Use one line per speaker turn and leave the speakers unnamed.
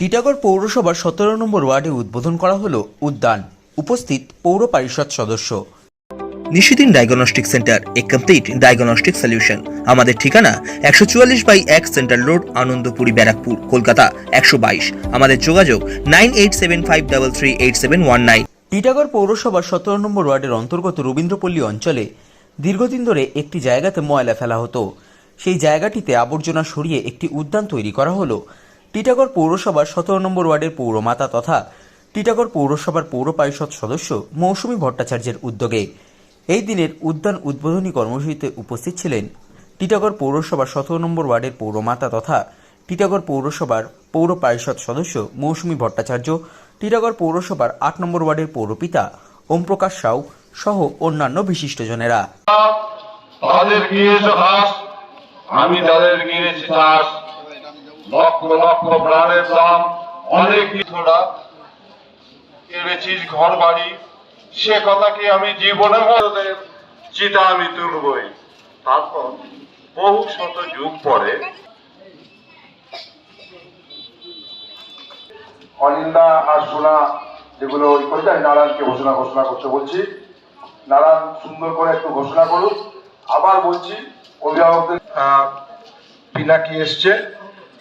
টিটাগড় পৌরসভার সতেরো নম্বর ওয়ার্ডে উদ্বোধন করা হলো উদ্যান। উপস্থিত পৌর পরিষদ সদস্য। Nishidin diagnostic centre a complete diagnostic solution. আমাদের ঠিকানা একশো চুয়াল্লিশ বাই এক সেন্ট্রাল রোড আনন্দপুরি ব্যারাকপুর কলকাতা একশো বাইশ। আমাদের যোগাযোগ nine eight seven five double three eight seven one nine. Titagarh পৌরসভার সতেরো নম্বর ওয়ার্ডের অন্তর্গত রবীন্দ্রপল্লী অঞ্চলে দীর্ঘদিন ধরে একটি জায়গাতে ময়লা ফেলা হতো। সেই জায়গাটিতে আবর্জনা সরিয়ে একটি উদ্যান তৈরি করা হলো। টিটাগড় পৌরসভার সতেরো নম্বর ওয়ার্ডের পৌরমাতা তথা টিটাগড় পৌরসভার পৌর পরিষদ সদস্য মৌসুমী ভট্টাচার্যের উদ্যোগে এই দিনের উদ্যান উদ্বোধনী কর্মসূচিতে উপস্থিত ছিলেন টিটাগড় পৌরসভার সতেরো নম্বর ওয়ার্ডের পৌরমাতা তথা টিটাগড় পৌরসভার পৌর পরিষদ সদস্য মৌসুমী ভট্টাচার্য, টিটাগড় পৌরসভার আট নম্বর ওয়ার্ডের পৌরপিতা ওমপ্রকাশ সাউ সহ অন্যান্য বিশিষ্টজনেরা।
তাদের আমি তাদের গিয়েছি লক্ষ লক্ষ প্রাণের দাম, অনেক কিছুরা। কেড়েছিস ঘর বাড়ি, সে কথা কি চিতা আমি তুলবই। তারপর বহু শত যুগ পরে
অনিন্দা আর সোনা, যেগুলো ওই করে যায় নারায়ণকে ঘোষণা ঘোষণা করতে বলছি, নারায়ণ সুন্দর করে একটু ঘোষণা করুন আবার বলছি, অভিভাবকদের পিনাকি এসছে।